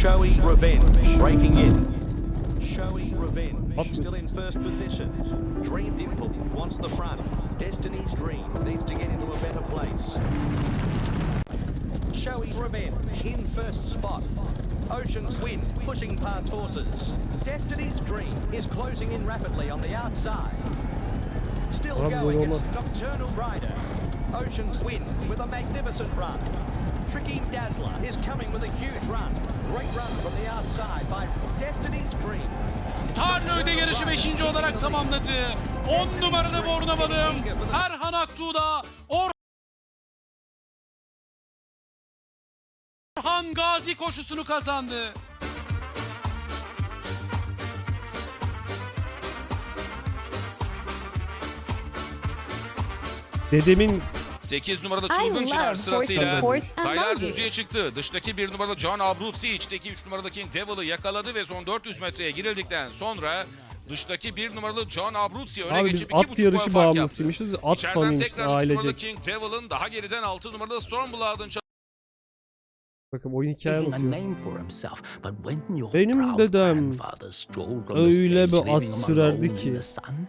Showy Revenge breaking in. Showy Revenge still in first position. Dream Dimple wants the front. Destiny's Dream needs to get into a better place. Showy Revenge in first spot. Ocean's Wind pushing past horses. Destiny's Dream is closing in rapidly on the outside. Still going is. Nocturnal Rider. Ocean's Wind with a magnificent run. Tricky Dazzler is coming with a huge run. Great run from the outside by Destiny's Dream. Tarnöy'de yarışı 5. olarak tamamladı. 10 numaralı Bornavadım. Erhan Aktuğ'da Orhan Gazi koşusunu kazandı. Dedemin 8 numaralı Çılgın Çınar sırasıyla Taylar düzlüğe çıktı. Dıştaki 1 numaralı John Abruzzi, içteki 3 numaralı King Devil'ı yakaladı ve son 400 metreye girildikten sonra dıştaki 1 numaralı John Abruzzi öne abi geçip 2,5 at puan fark yaptı. bağımlısıymışız. At İçeriden tekrar 3 numaralı. King Devil'ın daha geriden 6 numaralı Stormblood'un Bakın oyun hikaye anlatıyor. Benim dedem öyle bir at sürerdi ki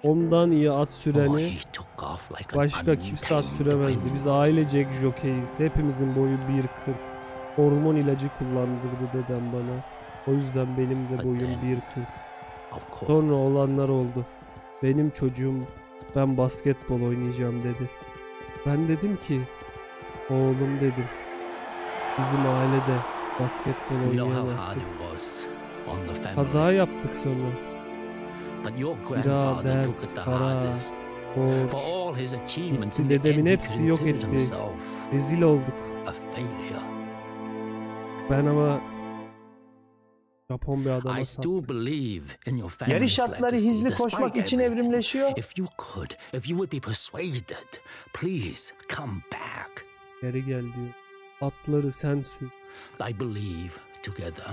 ondan iyi at oh, süreni an başka kimse at süremezdi. Biz ailecek jokeyiz. Hepimizin boyu 1.40. Hormon ilacı kullandırdı dedem bana. O yüzden benim de boyum 1.40. Of course, Sonra olanlar oldu. Benim çocuğum ben basketbol oynayacağım dedi. Ben dedim ki oğlum dedim bizim ailede basketbol oynayamazsın. Kaza yaptık sonra. Kira, the para, borç, all his achievements, in Gitti, the dedemin hepsi yok etti. rezil olduk. a failure. Ben ama Japon bir adama I sattım. still believe in your family's Yarış atları legacy, hızlı despite koşmak için evrimleşiyor. If you could, if you would be persuaded, please come back. Geri gel diyor. Atları sen sür. I believe together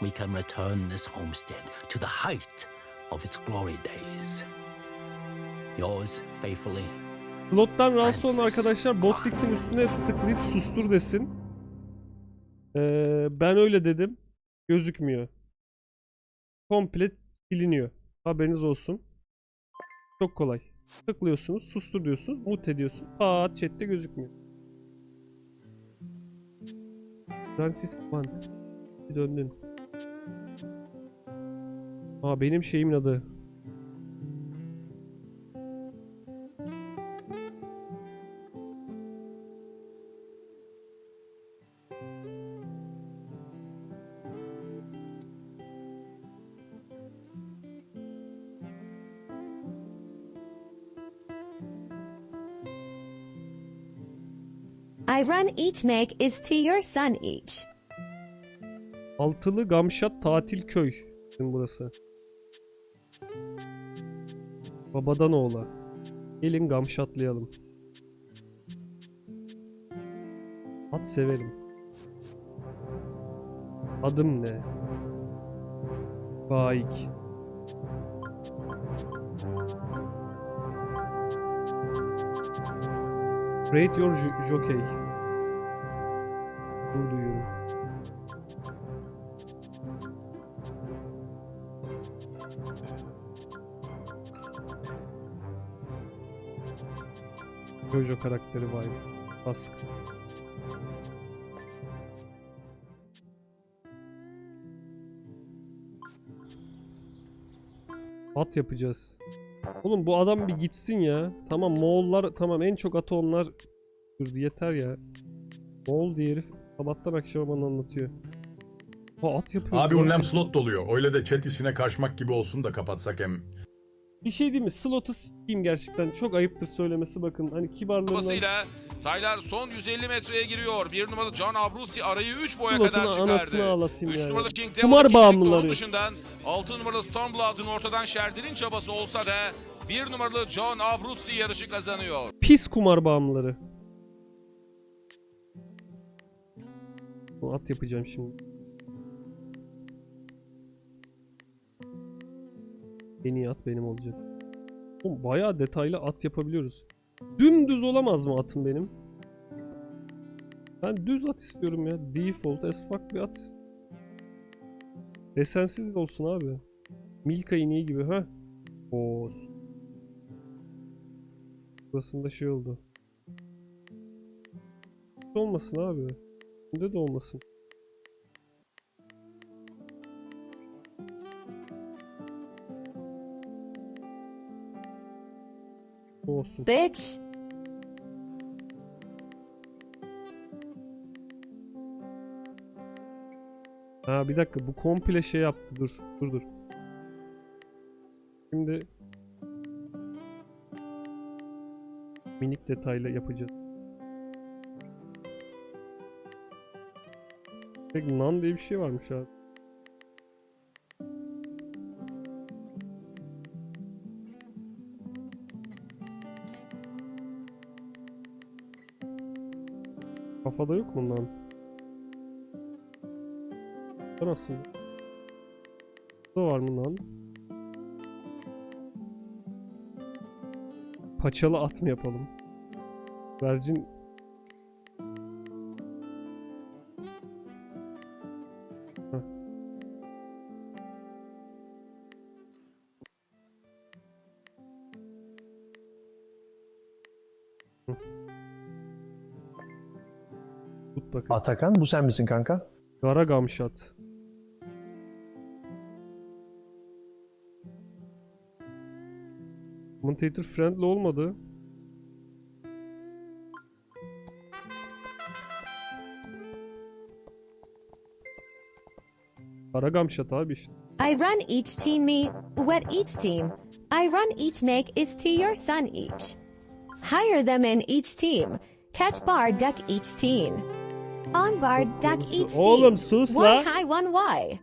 we can return this homestead to the height of its glory days. Yours faithfully, Slottan rahatsız olan arkadaşlar Botrix'in üstüne tıklayıp sustur desin. Ee, ben öyle dedim. Gözükmüyor. Komple siliniyor. Haberiniz olsun. Çok kolay. Tıklıyorsunuz, sustur diyorsunuz, mute ediyorsun. Aa chatte gözükmüyor. Francis Kwan. Bir döndün. Aa benim şeyimin adı. I run each make is to your son each. Altılı Gamşat Tatil Köy. Şimdi burası. Babadan oğula. Gelin Gamşatlayalım. At severim. Adım ne? Faik. Rate your jo- jockey. Dur duyuyorum. Jojo karakteri var. Baskı. At yapacağız. Oğlum bu adam bir gitsin ya. Tamam Moğollar tamam en çok atı onlar sürdü yeter ya. Moğol diye herif sabahtan akşama bana anlatıyor. Ha at yapıyor. Abi unlem slot doluyor. Öyle de chat işine karışmak gibi olsun da kapatsak hem. Bir şey değil mi? Slot'u s**eyim gerçekten. Çok ayıptır söylemesi bakın. Hani kibarlığından. Basıyla Taylar son 150 metreye giriyor. 1 numaralı John Abruzzi arayı 3 boya kadar anasını çıkardı. ağlatayım 3 yani. numaralı King Devil Kumar ikincilikte bağımlıları. Dışından 6 numaralı Stormblood'un ortadan Şerdil'in çabası olsa da 1 numaralı John Abruzzi yarışı kazanıyor. Pis kumar bağımlıları. Bu at yapacağım şimdi. En iyi at benim olacak. Oğlum bayağı detaylı at yapabiliyoruz. Dümdüz olamaz mı atım benim? Ben düz at istiyorum ya. Default as fuck bir at. Desensiz olsun abi. Milka ineği gibi ha. Oo. Burasında şey oldu. Olmasın abi. Bunda de olmasın. Olsun. Bitch. Ha bir dakika bu komple şey yaptı dur dur dur. Şimdi minik detayla yapacağız. Tek nan diye bir şey varmış abi. Kafada yok mu nan? Var aslında. Bu var mı lan? Paçalı at mı yapalım? Vercin Bakayım. Atakan bu sen misin kanka? Kara Gamşat. Commentator friendly olmadı. Kara Gamşat abi işte. I run each team me, what each team. I run each make is to your son each. Hire them in each team. Catch bar duck each teen. On bar duck each Oğlum sus One la. high, one Y.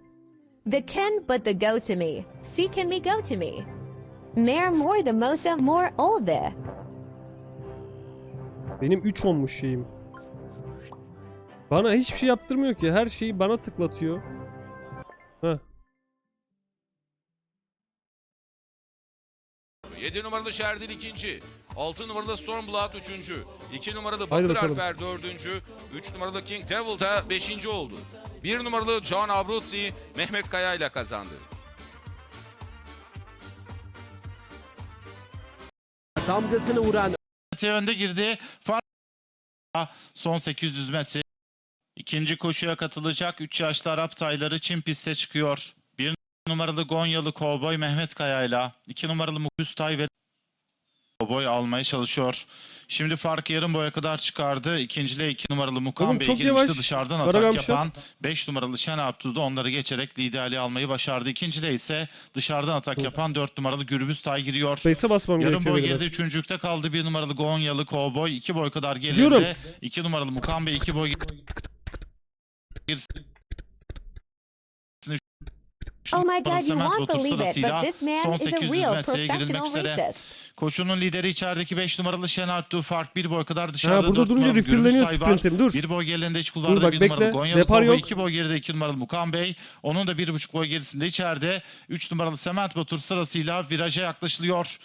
The can but the go to me. See can me go to me. Mayor more the mosa more old the. Benim 3 olmuş şeyim. Bana hiçbir şey yaptırmıyor ki. Her şeyi bana tıklatıyor. Heh. 7 numaralı Şerdil ikinci. 6 numaralı Stormblood üçüncü. 2 numaralı Haydi Bakır. Alper dördüncü. 3 numaralı King Devil da beşinci oldu. 1 numaralı John Abruzzi Mehmet Kaya ile kazandı. damgasını vuran önde girdi. Son 800 metre. İkinci koşuya katılacak 3 yaşlı Arap tayları Çin piste çıkıyor. 1 numaralı Gonyalı Kovboy Mehmet Kaya ile 2 numaralı Mukus Tay ve Kovboy almaya çalışıyor. Şimdi farkı yarım boya kadar çıkardı. İkinciliğe 2 numaralı Mukan Bey yavaş. Dışarıdan atak Gamşat. yapan 5 numaralı Şen Abdü de onları geçerek liderliği almayı başardı. İkinciliğe ise dışarıdan atak yapan 4 numaralı Gürbüz Tay giriyor. Space'e basmam Yarım boy geride üçüncülükte kaldı. Bir numaralı Gonyalı Kovboy. iki boy kadar geride. İki numaralı Mukan Bey. iki boy gerisinde. Üç Oh my god, you won't believe it, but this man is a 800 real professional racist. Koşunun lideri içerideki 5 numaralı Şenaltı fark bir boy kadar dışarıda. Ha burada durunca var. sprintim dur. Bir boy gerilerinde iç Dur kulvarda bak, bir bekle. numaralı Gonyalı Depar Kovboy. yok. iki boy geride iki numaralı Mukan Bey. Onun da bir buçuk boy gerisinde içeride. Üç numaralı Sement Batur sırasıyla viraja yaklaşılıyor.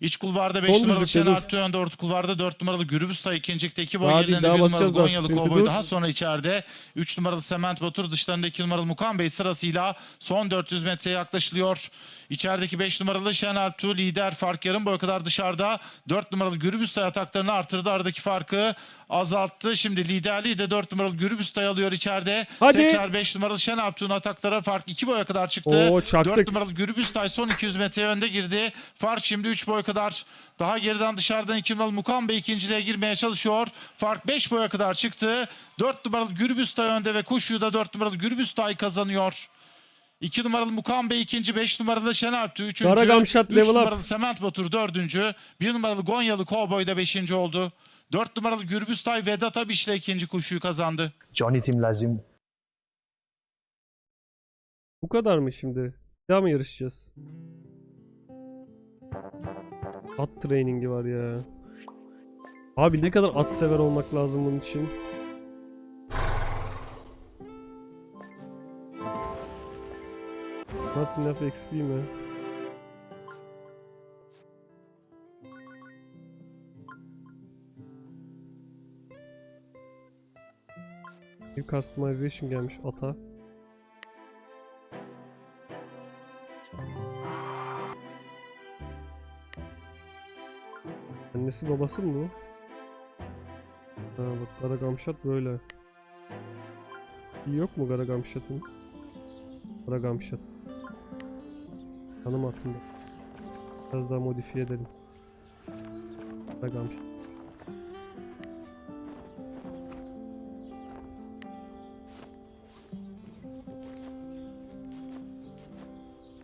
İç kulvarda 5 Son numaralı dur. Şenaltı önde orta kulvarda 4 numaralı Gürbüz Tay ikincilikte 2 boy daha 1 numaralı Gonyalı Kovboy dur. daha sonra içeride 3 numaralı Sement Batur dışlarında 2 numaralı Mukan Bey sırasıyla son 400 metreye yaklaşılıyor. İçerideki 5 numaralı Şenaltı lider fark yarım boy kadar dışarıda 4 numaralı Gürbüz Tay ataklarını artırdı aradaki farkı azalttı. Şimdi liderliği de 4 numaralı Gürbüz Tay alıyor içeride. Hadi. Tekrar 5 numaralı Şenaltı'nın ataklara fark 2 boya kadar çıktı. Oo, çaktık. 4 numaralı Gürbüz Tay son 200 metre önde girdi. Fark şimdi 3 boy kadar. Daha geriden dışarıdan 2 numaralı Mukan Bey ikinciliğe girmeye çalışıyor. Fark 5 boya kadar çıktı. 4 numaralı Gürbüz Tay önde ve koşuyu da 4 numaralı Gürbüz Tay kazanıyor. 2 numaralı Mukan Bey ikinci, 5 numaralı Kara Gamşat 3 level up. numaralı Sement Batur dördüncü, 1 numaralı Gonyalı Kovboy da beşinci oldu. 4 numaralı Gürbüz Tay Vedat Abiş'le ikinci koşuyu kazandı. Johnny Team lazım. Bu kadar mı şimdi? Daha mı yarışacağız? At trainingi var ya. Abi ne kadar at sever olmak lazım bunun için. Not enough XP mi? Bir customization gelmiş ata. Annesi babası mı bu? Ha bak Garagamşat böyle. Bir yok mu Garagamşat'ın? Garagamşat. Hanım altında. Biraz daha modifiye edelim. Gamşat.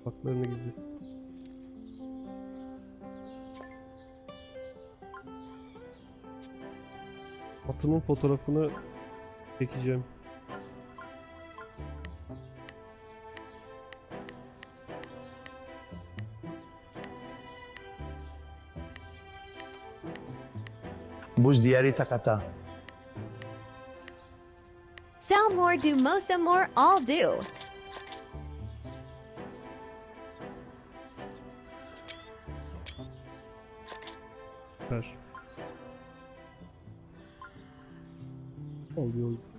Baklarını gizli. Atımın fotoğrafını çekeceğim. Buz diyari takata. Sell more, do mosa more, all do. Süper. Oluyor. Level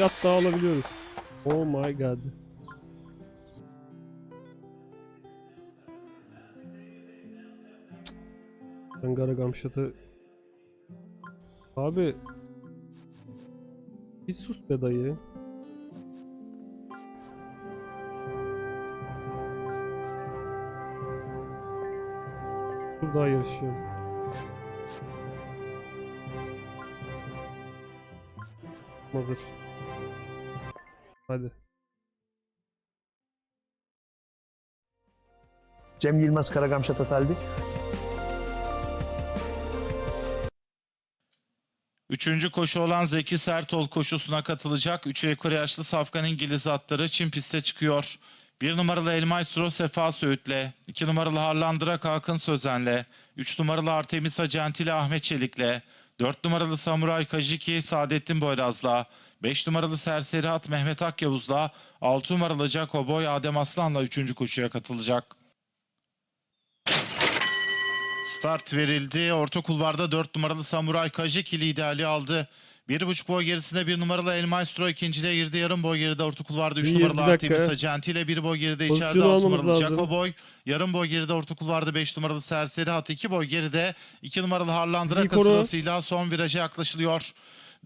Bir at daha alabiliyoruz. Oh my god. Ankara Gamşat'ı Abi Bir sus be dayı Dur daha yarışıyorum Hazır Hadi Cem Yılmaz Karagamşat Ataldi. Üçüncü koşu olan Zeki Sertol koşusuna katılacak. Üçü yukarı yaşlı safkan İngiliz atları Çin piste çıkıyor. Bir numaralı El Maestro Sefa Söğüt'le, iki numaralı Harlandırak Hakan Sözen'le, üç numaralı Artemis Acentili Ahmet Çelik'le, dört numaralı Samuray Kajiki Saadettin Boyraz'la, beş numaralı Serseri At Mehmet Akyavuz'la, altı numaralı Jacoboy Adem Aslan'la üçüncü koşuya katılacak. Start verildi. Orta kulvarda 4 numaralı Samuray Kajiki liderliği aldı. 1.5 boy gerisinde 1 numaralı El Maestro ikinciliğe girdi. Yarım boy geride orta kulvarda 3 İyiyiz, numaralı bir dakika. Artemis Agenti ile 1 boy geride içeride 6 almamız numaralı. Jaco Boy. Yarım boy geride orta kulvarda 5 numaralı Serseri Hat 2 boy geride 2 numaralı Harlandıraka Çizgiyi koru. sırasıyla son viraja yaklaşılıyor.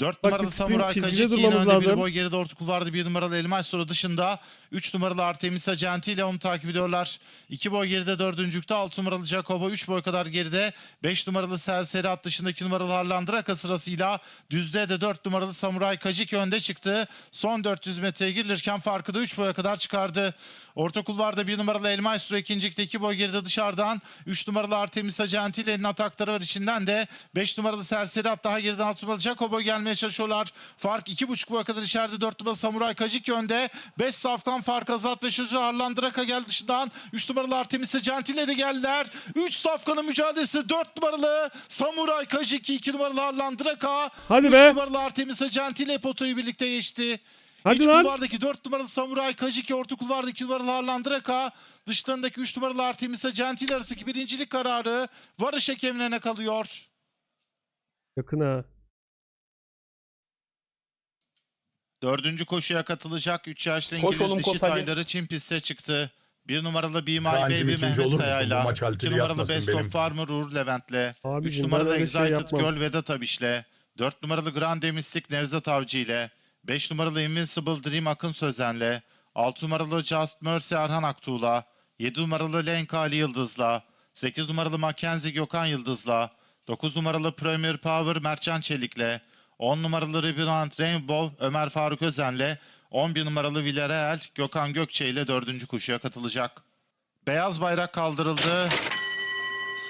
4 Bak, numaralı disiplin, Samuray çizgide Kajiki yine durmamız önde 1 lazım. boy geride orta kulvarda 1 numaralı El Maestro dışında 3 numaralı Artemis Agenti ile onu takip ediyorlar. 2 boy geride dördüncükte 6 numaralı Jacobo 3 boy kadar geride 5 numaralı Serseri at dışında 2 numaralı Harlandıraka sırasıyla düzde de 4 numaralı Samuray Kajiki önde çıktı. Son 400 metreye girilirken farkı da 3 boya kadar çıkardı. Orta kulvarda 1 numaralı El Maestro ikincilikte 2 boy geride dışarıdan 3 numaralı Artemis Agenti ile elinin atakları var içinden de 5 numaralı Serseri at daha geriden 6 numaralı Jacobo gelmeye çalışıyorlar. Fark 2,5 boya kadar içeride 4 numaralı Samuray Kajiki önde. 5 safkan fark azaltmış. Hızlı Harlandıraka geldi dışından. 3 numaralı Artemis Agenti ile de geldiler. 3 safkanın mücadelesi 4 numaralı Samuray Kajiki 2 numaralı Harlandıraka. Hadi 3 be. numaralı Artemis Agenti ile potoyu birlikte geçti. Hadi İç lan. kulvardaki 4 numaralı Samuray Kajiki, orta kulvardaki 2 numaralı Harlandıraka, dışlarındaki 3 numaralı Artemis Agenti arasındaki birincilik kararı varış hakemlerine kalıyor. Yakın ha Dördüncü koşuya katılacak 3 yaşlı İngiliz oğlum, dişi koş hadi. tayları Çin piste çıktı. Bir numaralı Be My Kaan'cım Baby ikinci olur Mehmet musun? Bu Kaya'yla, maç numaralı yapmasın Best benim. of Farmer Uğur Levent'le, üç Abicim ben numaralı öyle şey Excited yapmam. Girl Vedat Abiş'le, dört numaralı Grande Mystic Nevzat Avcı ile, beş numaralı Invincible Dream Akın Sözen'le, altı numaralı Just Mercy Arhan Aktuğ'la, yedi numaralı Lenka Ali Yıldız'la, sekiz numaralı Mackenzie Gökhan Yıldız'la, dokuz numaralı Premier Power Mertcan Çelik'le, 10 numaralı Rebound Rainbow Ömer Faruk Özen'le 11 numaralı Villarreal Gökhan Gökçe ile 4. koşuya katılacak. Beyaz bayrak kaldırıldı.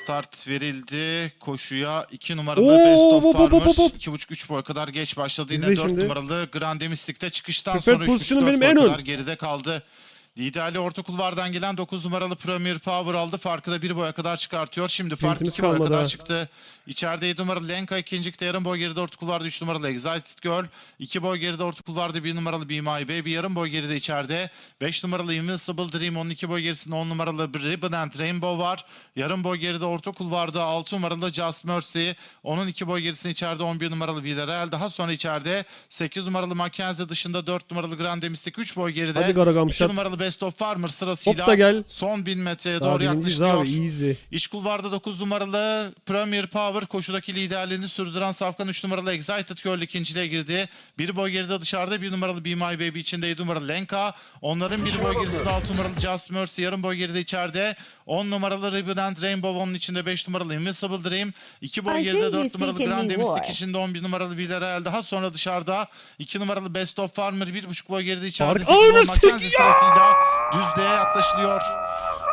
Start verildi. Koşuya 2 numaralı Oo, Best of hop, hop, hop, Farmer hop. 2.5-3 boy kadar geç başladı. Yine İzle 4 şimdi. numaralı Grande Mystic'te çıkıştan Köpek sonra pozisyonu 3.5-4 benim boy en ön. kadar geride kaldı. Liderli orta kulvardan gelen 9 numaralı Premier Power aldı. Farkı da bir boya kadar çıkartıyor. Şimdi fark Sprintimiz 2 boya kadar ha. çıktı. İçeride 7 numaralı Lenka ikincilikte yarım boy geride orta kulvarda 3 numaralı Excited Girl. 2 boy geride orta kulvarda 1 numaralı Be My Baby. Yarım boy geride içeride. 5 numaralı Invincible Dream. Onun 2 boy gerisinde 10 numaralı Ribbon and Rainbow var. Yarım boy geride orta kulvarda 6 numaralı Just Mercy. Onun 2 boy gerisinde içeride 11 numaralı Villarreal. Daha sonra içeride 8 numaralı Mackenzie dışında 4 numaralı Grande Mystic 3 boy geride. Hadi Garagam 2 Shot. numaralı Best of Farmer sırasıyla Hop da gel. son 1000 metreye Daha doğru birinciyiz yaklaşıyor. abi easy. İç kulvarda 9 numaralı Premier Power koşudaki liderliğini sürdüren Safkan 3 numaralı Excited Girl ikinciliğe girdi. Bir boy geride dışarıda bir numaralı Be My Baby içinde 7 numaralı Lenka. Onların bir boy gerisinde 6 numaralı Just Mercy yarım boy geride içeride. 10 numaralı Ribbon and Rainbow onun içinde 5 numaralı Invincible Dream. 2 boy I geride think 4 he's numaralı thinking Grande we Mystic were. içinde 11 numaralı Villarreal. Daha sonra dışarıda 2 numaralı Best of Farmer 1.5 boy geride içeride. Fark- 8 numaralı Anasını Mackenzie ya! sırasıyla düzlüğe yaklaşılıyor.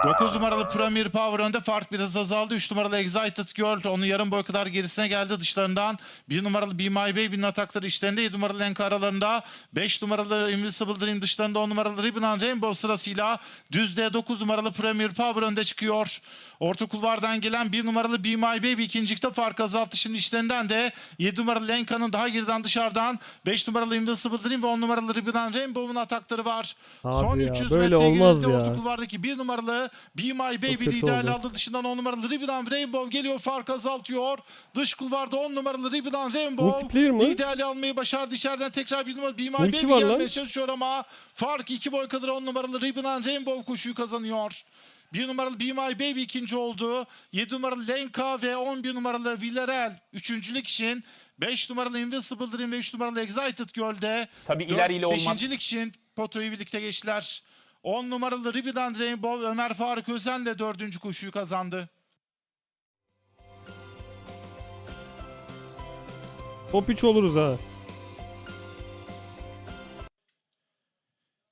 9 numaralı Premier Power önde fark biraz azaldı. 3 numaralı Excited Girl onun yarım boy kadar gerisine geldi dışlarından. 1 numaralı Be My Baby'nin atakları içlerinde. 7 numaralı Lenka aralarında. 5 numaralı Invincible Dream dışlarında 10 numaralı Ribbon and Rainbow sırasıyla düzlüğe 9 numaralı Premier Power önde çıkıyor. Orta kulvardan gelen 1 numaralı Be My Baby ikincilikte fark azalttı. Şimdi içlerinden de 7 numaralı Lenka'nın daha geriden dışarıdan 5 numaralı Invincible Dream ve 10 numaralı Ribbon and Rainbow'un atakları var. Abi Son ya, 300 böyle metreye girildi. Orta kulvardaki 1 numaralı Be My Baby oldu. aldı. Dışından 10 numaralı Ribbon and Rainbow geliyor. Fark azaltıyor. Dış kulvarda 10 numaralı Ribbon and Rainbow liderli almayı başardı. İçeriden tekrar bir numaralı Be My Baby gelmeye lan. çalışıyor ama fark 2 boy kadar 10 numaralı Ribbon and Rainbow koşuyu kazanıyor. Bir numaralı Be My Baby ikinci oldu. 7 numaralı Lenka ve 11 numaralı Villarreal üçüncülük için 5 numaralı Invincible Dream ve 3 numaralı Excited Girl'de Tabii ileriyle olmak- Beşincilik için potoyu birlikte geçtiler. 10 numaralı Ribbon Rainbow Ömer Faruk Özen de dördüncü koşuyu kazandı. Top 3 oluruz ha.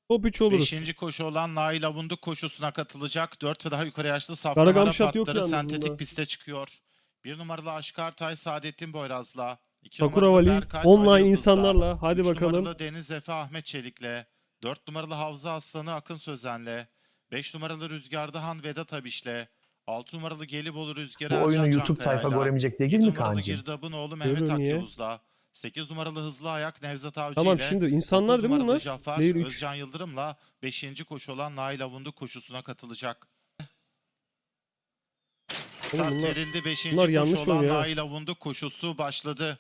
Top 3 oluruz. Beşinci koşu olan Nail Avunduk koşusuna katılacak. 4 ve daha yukarı yaşlı Safkan Garagam Arap Shot yok atları yalnız sentetik bunda. piste çıkıyor. Bir numaralı Aşkar Tay Saadettin Boyraz'la. iki Sakura numaralı Vali Berkay online Ali Yıldız'la, insanlarla. Hadi üç bakalım. numaralı Deniz Efe Ahmet Çelik'le. 4 numaralı Havza Aslanı Akın Sözen'le. 5 numaralı Rüzgardahan Vedat Abiş'le. 6 numaralı Gelibolu Rüzgarı Bu oyunu YouTube tayfa göremeyecek değil mi numaralı Kaan'cığım? Girdab'ın oğlu Mehmet Görüyor niye? Akyavuz'la. 8 numaralı Hızlı Ayak Nevzat Avcı Tamam ile. şimdi insanlar dokuz değil mi numaralı bunlar? Cafer 3. Özcan Yıldırım'la 5. koşu olan Nail Avunduk koşusuna katılacak. Start bunlar- verildi. 5. bunlar koşu yanlış olan oynuyor ha. Nail Avunduk koşusu başladı.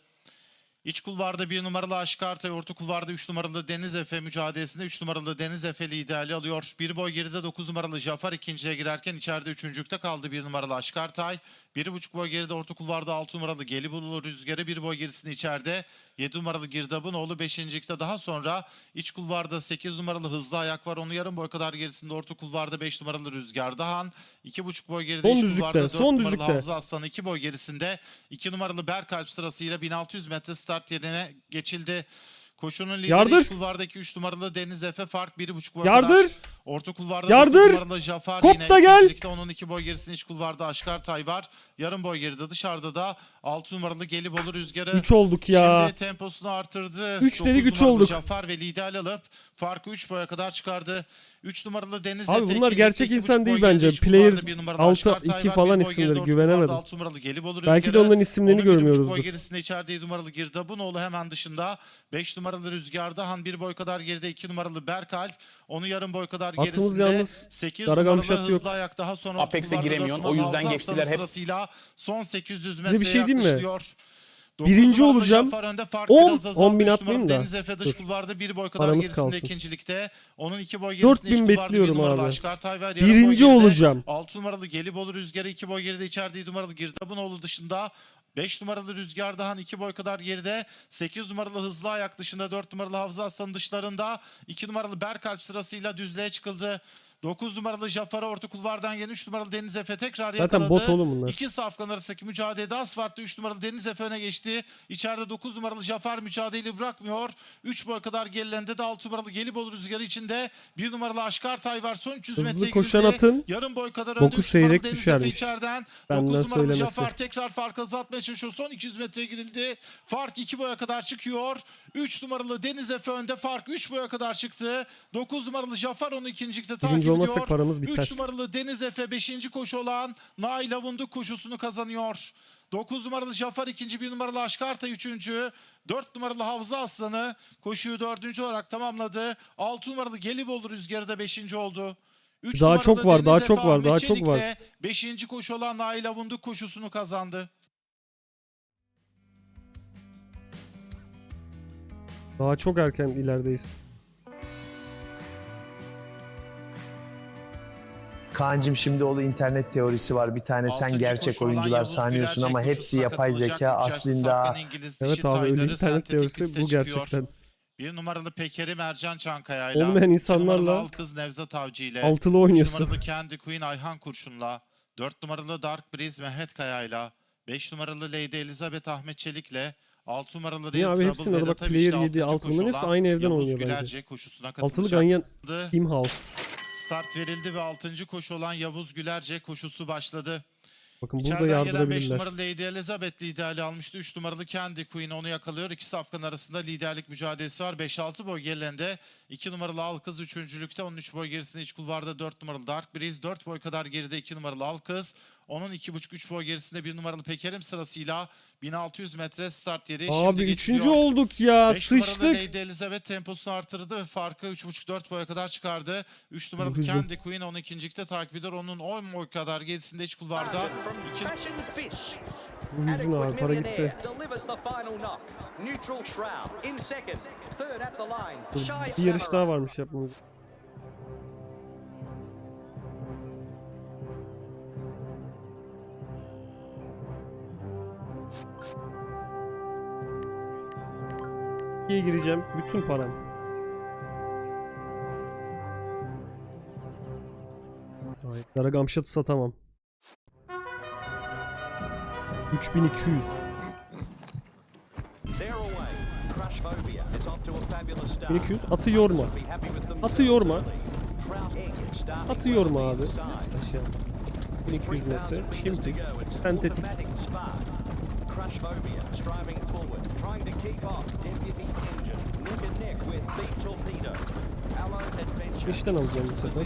İç kulvarda 1 numaralı Aşkartay, orta kulvarda 3 numaralı Deniz Efe mücadelesinde 3 numaralı Deniz Efe liderliği alıyor. Bir boy geride 9 numaralı Jafar ikinciye girerken içeride üçüncülükte kaldı 1 numaralı Aşkartay. 1,5 boy geride orta kulvarda 6 numaralı Gelibolu Rüzgarı bir boy gerisinde içeride 7 numaralı Girdab'ın oğlu 5. daha sonra iç kulvarda 8 numaralı Hızlı Ayak var. Onu yarım boy kadar gerisinde orta kulvarda 5 numaralı Rüzgar Dahan. 2,5 boy geride Son iç düzlükte, kulvarda 4 son numaralı düzlükte. Havza Aslan 2 boy gerisinde 2 numaralı Berkalp sırasıyla 1600 metre start yerine geçildi. Koşunun lideri Yardır. kulvardaki 3 numaralı Deniz Efe fark 1,5 boy Yardır. Orta kulvarda Yardır. 9 numaralı Jafar Kop yine da gel. ikincilikte. Onun 2 boy gerisinde iç kulvarda Aşkar Tay var. Yarım boy geride dışarıda da 6 numaralı Gelibolu Rüzgarı. 3 olduk ya. Şimdi temposunu artırdı. Üç dedik, Dokuz üç numaralı olduk. Jafar ve liderli alıp farkı 3 boya kadar çıkardı. 3 numaralı Deniz Abi Efe, bunlar gerçek insan değil bence. Player kulvarda bir numaralı altı, Aşkar Tay iki var, falan bir boy isimleri, güvenemedim. altı numaralı Gelibolu Belki de Rüzgarı. onların isimlerini buçuk boy görmüyoruzdur. gerisinde içeride 7 numaralı Girdabunoğlu hemen dışında. 5 numaralı Rüzgar'da Han bir boy kadar geride 2 numaralı Berkalp. Onu yarım boy kadar Atımız gerisinde. yalnız 8 Garagam numaralı şat yok. hızlı ayak daha sonra Apex'e kulvarda giremiyorsun, dört o numaralı yüzden geçtiler Aslanı hep. Sırasıyla son 800 bir metreye şey diyeyim mi? Dokuz Birinci numaralı olacağım. Jafar önde, fark 10, biraz azaldı. 10 bin Üç atmayayım numaralı da. Deniz Efe dış Dur. kulvarda bir boy kadar Paramız gerisinde kalsın. ikincilikte. Onun iki boy 4000 gerisinde iç kulvarda bekliyorum bir numaralı abi. Aşkar Tay var. Yarım boy Birinci geride. olacağım. 6 numaralı Gelibolu Rüzgarı 2 boy geride içeride 7 numaralı Girdabunoğlu dışında 5 numaralı Rüzgar Dahan 2 boy kadar geride. 8 numaralı Hızlı Ayak dışında 4 numaralı Havza Aslan'ın dışlarında. 2 numaralı Berkalp sırasıyla düzlüğe çıkıldı. 9 numaralı Jafar'a orta kulvardan yeni 3 numaralı Deniz Efe tekrar Zaten yakaladı. bot oğlum bunlar. İki safkan arasındaki mücadelede asfaltta 3 numaralı Deniz Efe öne geçti. İçeride 9 numaralı Jafar mücadeleyi bırakmıyor. 3 boy kadar gerilerinde de 6 numaralı Gelibolu rüzgarı içinde 1 numaralı Aşkar Tay var. Son 300 Hızlı metreye koşan girildi. atın Yarım boy kadar önde 3 numaralı seyrek Deniz Efe düşermiş. içeriden. Benden 9 numaralı söylemesi. Jafar tekrar farkı azaltmaya çalışıyor. Son 200 metreye girildi. Fark 2 boya kadar çıkıyor. 3 numaralı Deniz Efe önde fark 3 boya kadar çıktı. 9 numaralı Jafar onu ikincilikte takip Olmazsak ediyor. paramız biter. 3 numaralı Deniz Efe 5. koşu olan Nail Avunduk koşusunu kazanıyor. 9 numaralı Jafar ikinci, 1 numaralı Aşkarta üçüncü, 4 numaralı Havza Aslanı koşuyu dördüncü olarak tamamladı. 6 numaralı Gelibolu Rüzgarı da 5. oldu. Üç Daha numaralı çok var, Deniz daha Efe çok var, daha çok var. de Beşinci koşu olan Nail Avunduk koşusunu kazandı. Daha çok erken ilerideyiz. Kaan'cım şimdi o internet teorisi var. Bir tane sen Altıncı gerçek koşu olan oyuncular Yavuz sanıyorsun ama hepsi yapay zeka. Aslında İngiliz Evet abi öyle tayları internet sentetik teorisi piste bu çıkıyor. gerçekten. Bir numaralı Pekeri Mercan Çankaya'yla. Olmayan iki numaralı insanlarla Alkız Nevzat Avcı ile. Altılı Üç oynuyorsun. numaralı Candy Queen Ayhan Kurşun'la. 4 numaralı Dark Breeze Mehmet Kaya'yla. 5 numaralı Lady Elizabeth Ahmet Çelik'le. 6 numaralı Niye Real abi Trouble hepsinin adı bak Vedat Aviç'le player altıncı 7 altı koşu bunların hepsi olan aynı evden Yavuz oynuyor bence. Gülerce koşusuna Altılı katılacak. Ganyan Team House. Start verildi ve 6. koşu olan Yavuz Gülerce koşusu başladı. Bakın burada İçeriden gelen 5 yardırabilirler. numaralı Lady Elizabeth liderliği almıştı. 3 numaralı Candy Queen onu yakalıyor. İki safkan arasında liderlik mücadelesi var. 5-6 boy gerilerinde 2 numaralı Alkız 3. 13 boy gerisinde iç kulvarda 4 numaralı Dark Breeze. 4 boy kadar geride 2 numaralı Alkız. Onun 2,5-3 boy gerisinde 1 numaralı Pekerim sırasıyla 1600 metre start yeri. Abi Şimdi üçüncü geçiliyor. olduk ya. 5 numaralı Sıçtık. Lady Elizabeth temposunu artırdı ve farkı 3.5-4 boya kadar çıkardı. 3 numaralı Hızlı. Candy Queen onu ikincilikte takip ediyor. Onun 10 boy kadar gerisinde iç kulvarda. İki. Bu yüzün abi para gitti. Dur, bir yarış daha varmış yapmamız. İkiye gireceğim. Bütün param. Hayır. Kara Gamşat'ı satamam. 3200. They're away. Crush Phobia is off to a fabulous start. 1200. Atı yorma. Atı yorma. Atı yorma abi. Aşağı. 1200 metre. 3,000 meters to Şimdiz. go. It's Sentetik. Beşten alacağım bu sefer.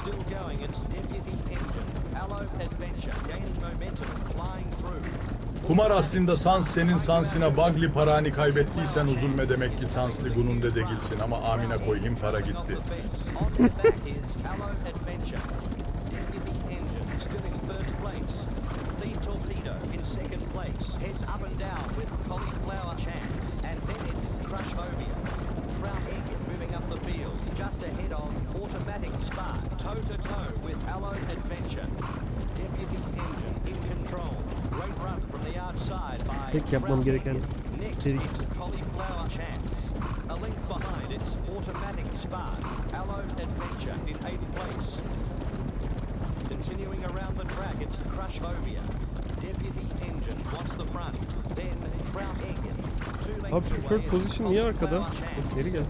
Still going, it's Deputy Engine. Allo Adventure gaining momentum, flying through. Kumar aslında sans senin sansına bagli paranı kaybettiysen üzülme demek ki sanslı bunun de değilsin ama amine koyayım para gitti. On the back is Allo Adventure. Deputy Engine still in first place. The Torpedo in second place. Heads up and down with Cauliflower Chance. And then it's Crush Phobia. Trout Egg moving up the field. Just ahead of Automatic Spark. Toe to toe with Allo Adventure. Deputy Engine in control. Great run from the outside by Tek yapmam Trout gereken. Next is Cauliflower Chance. A length behind, it's Automatic Spark. Allo Adventure in eighth place. Continuing around the track, it's Crush Phobia. Deputy Engine wants the front. Abi preferred position niye arkada? Geri gel.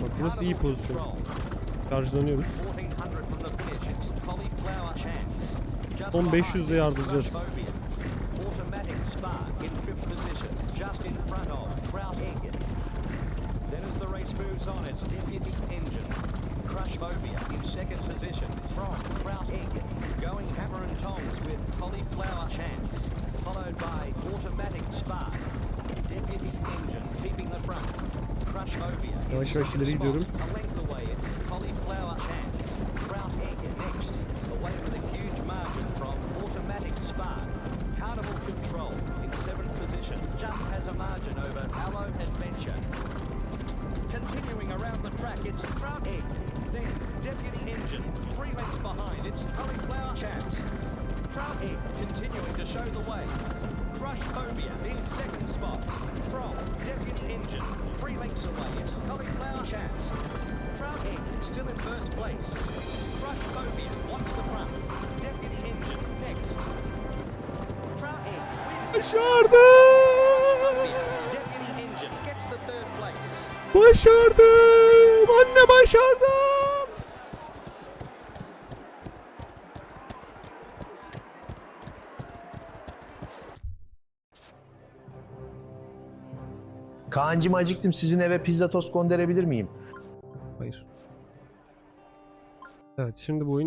Bak burası iyi pozisyon. Control. Şarjlanıyoruz. 1400 from the finish, it's Cauliflower Chance. Just Son behind 500 'de is yardıracağız. Deputy Engine. İn second position from Trout Egg. Going hammer and tongs with Cauliflower Chance. Followed by Automatic Spark. Deputy Engine keeping the front. Crush in Yavaş yavaş ileri gidiyorum. Behind, it's Cauliflower Chance. Trout Egg continuing to show the way. Crush Phobia in second spot. From Deputy Engine, three lengths away. It's Cauliflower Chance. Trout still in first place. Crush Phobia wants the front. Deputy Engine next. Trout Egg wins. Başardım. Deputy Engine gets the third place. Başardım. Anne başardım. Kaan'cım acıktım sizin eve pizza tost gönderebilir miyim? Hayır. Evet şimdi bu oyun